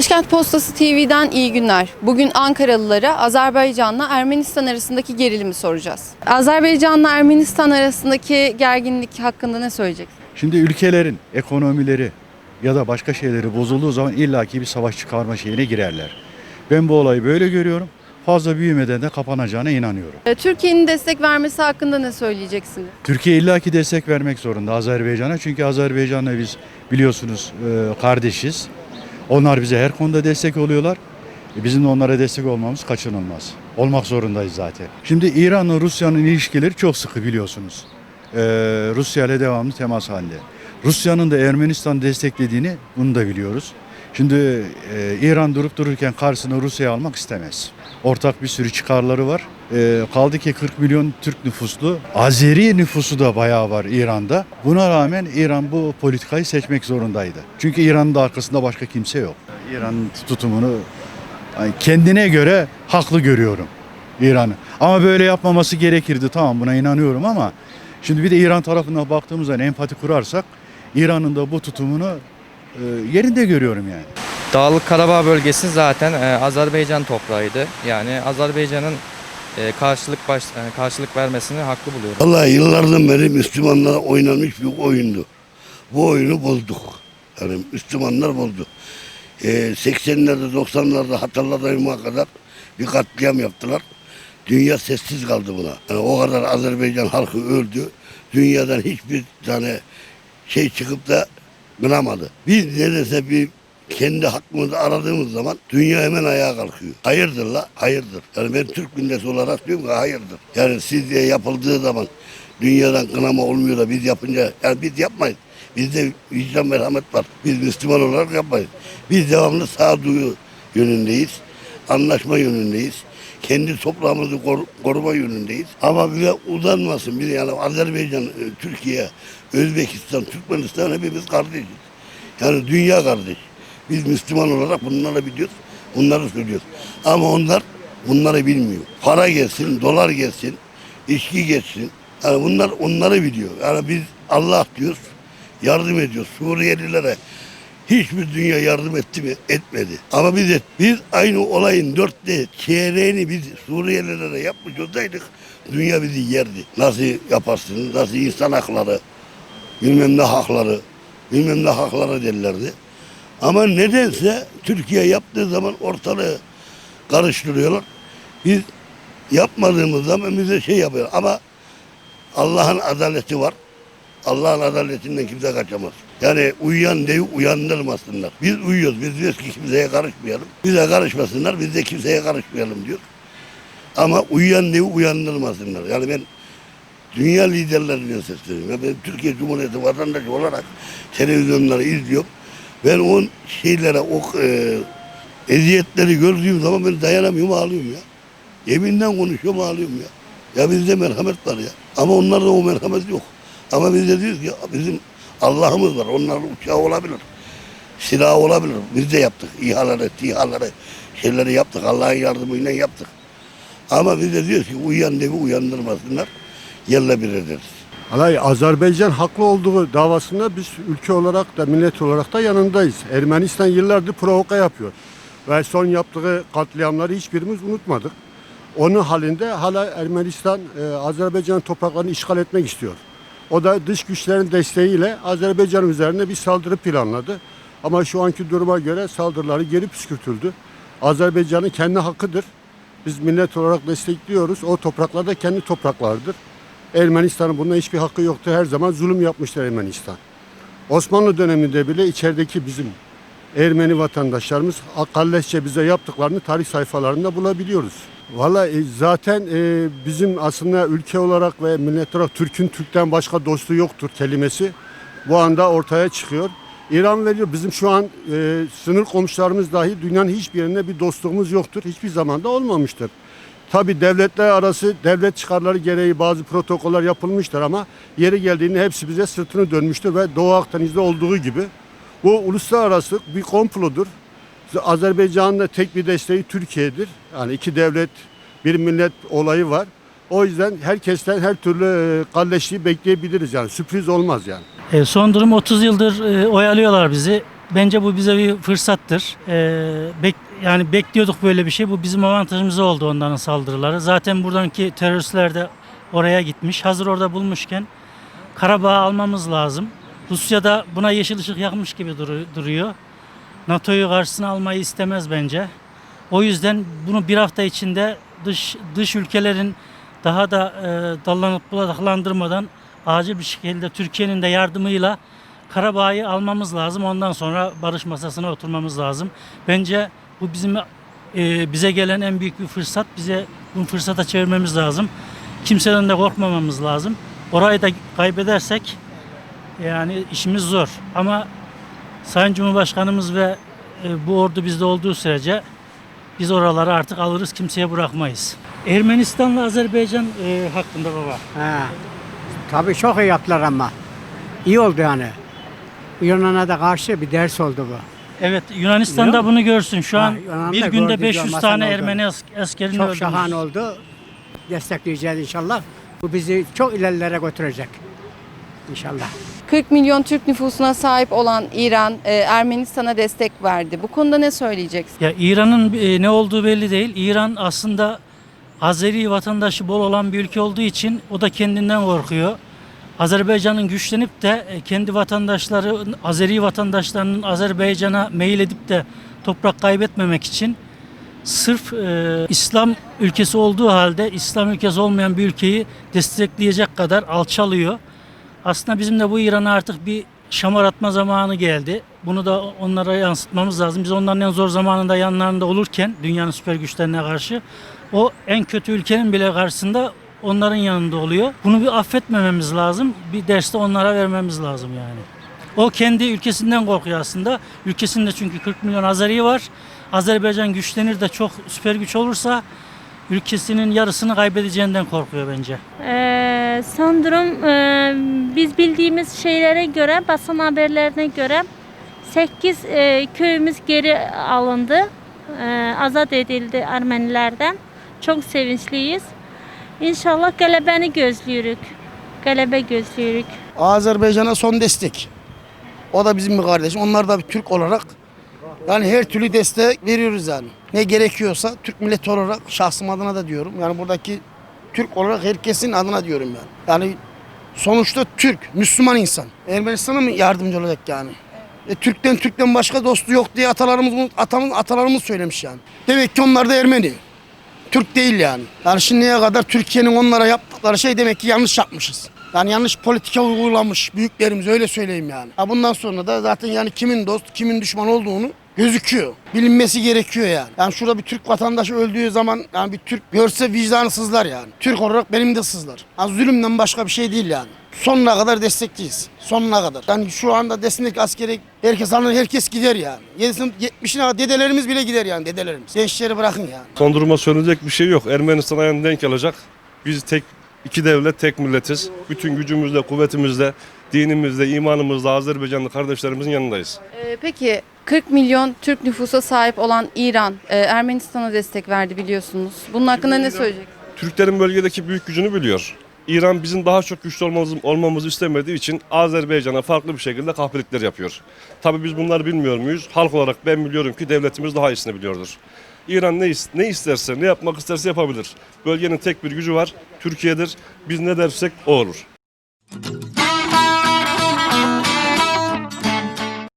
Başkent Postası TV'den iyi günler. Bugün Ankaralılara Azerbaycan'la Ermenistan arasındaki gerilimi soracağız. Azerbaycan'la Ermenistan arasındaki gerginlik hakkında ne söyleyeceksiniz? Şimdi ülkelerin ekonomileri ya da başka şeyleri bozulduğu zaman illaki bir savaş çıkarma şeyine girerler. Ben bu olayı böyle görüyorum. Fazla büyümeden de kapanacağına inanıyorum. Ee, Türkiye'nin destek vermesi hakkında ne söyleyeceksiniz? Türkiye illaki destek vermek zorunda Azerbaycan'a. Çünkü Azerbaycan'la biz biliyorsunuz e, kardeşiz. Onlar bize her konuda destek oluyorlar. E, Bizim de onlara destek olmamız kaçınılmaz. Olmak zorundayız zaten. Şimdi İran'la Rusya'nın ilişkileri çok sıkı biliyorsunuz. E, Rusya ile devamlı temas halinde. Rusya'nın da Ermenistan desteklediğini bunu da biliyoruz. Şimdi e, İran durup dururken karşısına Rusya'yı almak istemez. Ortak bir sürü çıkarları var. E, kaldı ki 40 milyon Türk nüfuslu. Azeri nüfusu da bayağı var İran'da. Buna rağmen İran bu politikayı seçmek zorundaydı. Çünkü İran'ın da arkasında başka kimse yok. İran'ın tutumunu kendine göre haklı görüyorum İran'ı. Ama böyle yapmaması gerekirdi tamam buna inanıyorum ama şimdi bir de İran tarafına baktığımız zaman empati kurarsak İran'ın da bu tutumunu yerinde görüyorum yani. Dağlık Karabağ bölgesi zaten e, Azerbaycan toprağıydı. Yani Azerbaycan'ın e, karşılık baş, e, karşılık vermesini haklı buluyorum. Vallahi yıllardan beri Müslümanlara oynanmış bir oyundu. Bu oyunu bozduk. Yani Müslümanlar bozdu. Ee, 80'lerde 90'larda hatırladığıma kadar bir katliam yaptılar. Dünya sessiz kaldı buna. Yani o kadar Azerbaycan halkı öldü. Dünyadan hiçbir tane şey çıkıp da kınamadı. Biz neredeyse bir kendi hakkımızı aradığımız zaman dünya hemen ayağa kalkıyor. Hayırdır la? Hayırdır. Yani ben Türk milleti olarak diyorum ki hayırdır. Yani sizce yapıldığı zaman dünyadan kınama olmuyor da biz yapınca yani biz yapmayız. Bizde vicdan merhamet var. Biz Müslüman olarak yapmayız. Biz devamlı sağduyu yönündeyiz. Anlaşma yönündeyiz. Kendi toprağımızı kor- koruma yönündeyiz. Ama bize uzanmasın. Bir yani Azerbaycan, e, Türkiye, Özbekistan, Türkmenistan hepimiz kardeşiz. Yani dünya kardeş. Biz Müslüman olarak bunları biliyoruz. Bunları söylüyoruz. Ama onlar bunları bilmiyor. Para gelsin, dolar gelsin, içki geçsin. Yani bunlar onları biliyor. Yani biz Allah diyoruz, yardım ediyoruz. Suriyelilere hiçbir dünya yardım etti mi? Etmedi. Ama biz et, biz aynı olayın dörtte çeyreğini biz Suriyelilere yapmış olsaydık dünya bizi yerdi. Nasıl yaparsın, nasıl insan hakları, bilmem ne hakları, bilmem ne hakları derlerdi. Ama nedense Türkiye yaptığı zaman ortalığı karıştırıyorlar. Biz yapmadığımız zaman bize şey yapıyor. Ama Allah'ın adaleti var. Allah'ın adaletinden kimse kaçamaz. Yani uyuyan devi uyandırmasınlar. Biz uyuyoruz. Biz diyoruz ki kimseye karışmayalım. Bize karışmasınlar. Biz de kimseye karışmayalım diyor. Ama uyuyan devi uyandırmasınlar. Yani ben dünya liderlerine sesleniyorum. Ben Türkiye Cumhuriyeti vatandaşı olarak televizyonları izliyorum. Ben o şeylere, o e, eziyetleri gördüğüm zaman ben dayanamıyorum, ağlıyorum ya. Yeminle konuşuyorum, ağlıyorum ya. Ya bizde merhamet var ya. Ama onlarda o merhamet yok. Ama biz de diyoruz ki bizim Allah'ımız var. Onların uçağı olabilir. Silah olabilir. Biz de yaptık. İHA'ları, TİHA'ları, şeyleri yaptık. Allah'ın yardımıyla yaptık. Ama biz de diyoruz ki uyuyan devi uyandırmasınlar. Yerle bir ederiz. Alay Azerbaycan haklı olduğu davasında biz ülke olarak da millet olarak da yanındayız. Ermenistan yıllardır provoka yapıyor. Ve son yaptığı katliamları hiçbirimiz unutmadık. Onun halinde hala Ermenistan e, Azerbaycan topraklarını işgal etmek istiyor. O da dış güçlerin desteğiyle Azerbaycan üzerine bir saldırı planladı. Ama şu anki duruma göre saldırıları geri püskürtüldü. Azerbaycan'ın kendi hakkıdır. Biz millet olarak destekliyoruz. O topraklar da kendi topraklardır. Ermenistan'ın bunda hiçbir hakkı yoktu. Her zaman zulüm yapmıştır Ermenistan. Osmanlı döneminde bile içerideki bizim Ermeni vatandaşlarımız kalleşçe bize yaptıklarını tarih sayfalarında bulabiliyoruz. Valla e, zaten e, bizim aslında ülke olarak ve millet olarak Türk'ün Türk'ten başka dostu yoktur kelimesi bu anda ortaya çıkıyor. İran veriyor. Bizim şu an e, sınır komşularımız dahi dünyanın hiçbir yerinde bir dostluğumuz yoktur. Hiçbir zamanda olmamıştır. Tabi devletler arası devlet çıkarları gereği bazı protokoller yapılmıştır ama yeri geldiğinde hepsi bize sırtını dönmüştür ve Doğu Akdeniz'de olduğu gibi bu uluslararası bir komplodur. Azerbaycan'ın da tek bir desteği Türkiye'dir. Yani iki devlet, bir millet olayı var. O yüzden herkesten her türlü e, kalleşliği bekleyebiliriz yani sürpriz olmaz yani. E, son durum 30 yıldır e, oyalıyorlar bizi. Bence bu bize bir fırsattır. Ee, bek- yani bekliyorduk böyle bir şey. Bu bizim avantajımıza oldu onların saldırıları. Zaten buradaki teröristler de oraya gitmiş. Hazır orada bulmuşken Karabağ'ı almamız lazım. Rusya da buna yeşil ışık yakmış gibi duru- duruyor. NATO'yu karşısına almayı istemez bence. O yüzden bunu bir hafta içinde dış dış ülkelerin daha da e, dallanıp budaklandırmadan acil bir şekilde Türkiye'nin de yardımıyla Karabağ'ı almamız lazım. Ondan sonra barış masasına oturmamız lazım. Bence bu bizim e, bize gelen en büyük bir fırsat. Bize bu fırsata çevirmemiz lazım. Kimseden de korkmamamız lazım. Orayı da kaybedersek yani işimiz zor. Ama Sayın Cumhurbaşkanımız ve e, bu ordu bizde olduğu sürece biz oraları artık alırız kimseye bırakmayız. Ermenistan'la Azerbaycan e, hakkında baba. He. Tabii çok iyi yaptılar ama. İyi oldu yani. Yunan'a da karşı bir ders oldu bu. Evet Yunanistan'da Biliyor bunu görsün. Şu Ha, an Yunan'da bir günde gördük, 500 görmesen tane oldu. Ermeni as- askerini Çok öldürmüş. şahane oldu. Destekleyeceğiz inşallah. Bu bizi çok ilerilere götürecek. İnşallah. 40 milyon Türk nüfusuna sahip olan İran e, Ermenistan'a destek verdi. Bu konuda ne söyleyeceksin? Ya İran'ın e, ne olduğu belli değil. İran aslında Azeri vatandaşı bol olan bir ülke olduğu için o da kendinden korkuyor. Azerbaycan'ın güçlenip de e, kendi vatandaşları, Azeri vatandaşlarının Azerbaycan'a meyil edip de toprak kaybetmemek için sırf e, İslam ülkesi olduğu halde İslam ülkesi olmayan bir ülkeyi destekleyecek kadar alçalıyor. Aslında bizim de bu İran'a artık bir şamar atma zamanı geldi. Bunu da onlara yansıtmamız lazım. Biz onların en zor zamanında yanlarında olurken dünyanın süper güçlerine karşı o en kötü ülkenin bile karşısında onların yanında oluyor. Bunu bir affetmememiz lazım. Bir ders de onlara vermemiz lazım yani. O kendi ülkesinden korkuyor aslında. Ülkesinde çünkü 40 milyon Azeri var. Azerbaycan güçlenir de çok süper güç olursa ülkesinin yarısını kaybedeceğinden korkuyor bence. Ee, son durum e, biz bildiğimiz şeylere göre, basın haberlerine göre 8 köyümüz geri alındı. Ee, azat edildi Ermenilerden. Çok sevinçliyiz. İnşallah galebeni gözlüyoruz. Galebe gözlüyoruz. Azerbaycan'a son destek. O da bizim bir kardeşim. Onlar da bir Türk olarak yani her türlü destek veriyoruz yani. Ne gerekiyorsa Türk milleti olarak şahsım adına da diyorum. Yani buradaki Türk olarak herkesin adına diyorum yani. Yani sonuçta Türk, Müslüman insan. Ermenistan'a mı yardımcı olacak yani? E, Türk'ten Türk'ten başka dostu yok diye atalarımız, atamız, atalarımız söylemiş yani. Demek ki onlar da Ermeni. Türk değil yani. Yani şimdiye kadar Türkiye'nin onlara yaptıkları şey demek ki yanlış yapmışız. Yani yanlış politika uygulamış büyüklerimiz öyle söyleyeyim yani. Ha bundan sonra da zaten yani kimin dost, kimin düşman olduğunu gözüküyor. Bilinmesi gerekiyor yani. Yani şurada bir Türk vatandaşı öldüğü zaman yani bir Türk görse vicdanı sızlar yani. Türk olarak benim de sızlar. Yani zulümden başka bir şey değil yani. Sonuna kadar destekliyiz. Sonuna kadar. Yani şu anda desinlik askere herkes alır herkes gider yani. 70'ine kadar dedelerimiz bile gider yani dedelerimiz. Gençleri bırakın yani. Son duruma söylenecek bir şey yok. Ermenistan ayağını denk alacak. Biz tek iki devlet, tek milletiz. Bütün gücümüzle, kuvvetimizle, dinimizle, imanımızla Azerbaycanlı kardeşlerimizin yanındayız. E, peki 40 milyon Türk nüfusa sahip olan İran e, Ermenistan'a destek verdi biliyorsunuz. Bunun hakkında ne İran- söyleyecek? Türklerin bölgedeki büyük gücünü biliyor. İran bizim daha çok güçlü olmamızı, olmamızı istemediği için Azerbaycan'a farklı bir şekilde kahpelikler yapıyor. Tabii biz bunları bilmiyor muyuz? Halk olarak ben biliyorum ki devletimiz daha iyisini biliyordur. İran ne, ne isterse, ne yapmak isterse yapabilir. Bölgenin tek bir gücü var, Türkiye'dir. Biz ne dersek o olur.